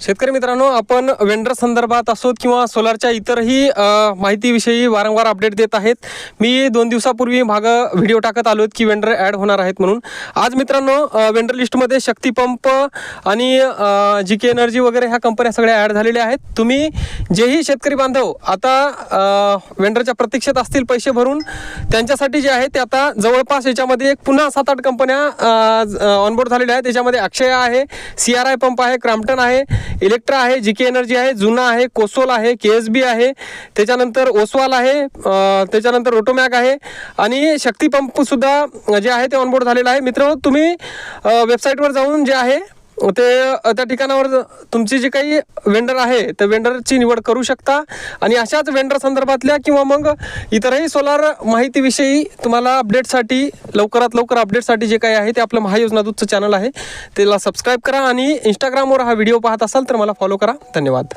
शेतकरी मित्रांनो आपण वेंडर संदर्भात असोत किंवा सोलारच्या इतरही माहितीविषयी वारंवार अपडेट देत आहेत. मी दोन दिवसापूर्वी मागं व्हिडिओ टाकत आलो की वेंडर ॲड होणार आहेत म्हणून. आज मित्रांनो वेंडर लिस्टमध्ये शक्तीपंप आणि जी के एनर्जी वगैरे ह्या कंपन्या सगळ्या ॲड झालेल्या आहेत. तुम्ही जेही शेतकरी बांधव आता वेंडरच्या प्रतीक्षेत असतील पैसे भरून त्यांच्यासाठी जे आहे ते आता जवळपास याच्यामध्ये एक पुन्हा सात आठ कंपन्या ऑनबोर्ड झालेल्या आहेत. त्याच्यामध्ये अक्षय आहे सी आर आय पंप आहे क्रॅम्प्टन आहे इलेक्ट्रा आहे जी के एनर्जी आहे जुना आहे कोसोल आहे के एस बी आहे त्याच्यानंतर ओसवाल आहे त्याच्यानंतर रोटोमॅक आहे आणि शक्ती जे आहे ते ऑनबोर्ड झालेलं आहे. मित्र तुम्ही वेबसाईटवर जाऊन जे आहे ते त्या ठिकाणावर तुमची जी काही वेंडर आहे त्या वेंडरची निवड करू शकता. आणि अशाच वेंडर संदर्भातल्या किंवा मग इतरही सोलार माहितीविषयी तुम्हाला अपडेटसाठी लवकरात लवकर अपडेटसाठी जे काही आहे ते आपलं महायोजना दूतचं चॅनल आहे. त्याला सबस्क्राईब करा आणि इंस्टाग्रामवर हा व्हिडिओ पाहत असाल तर मला फॉलो करा. धन्यवाद.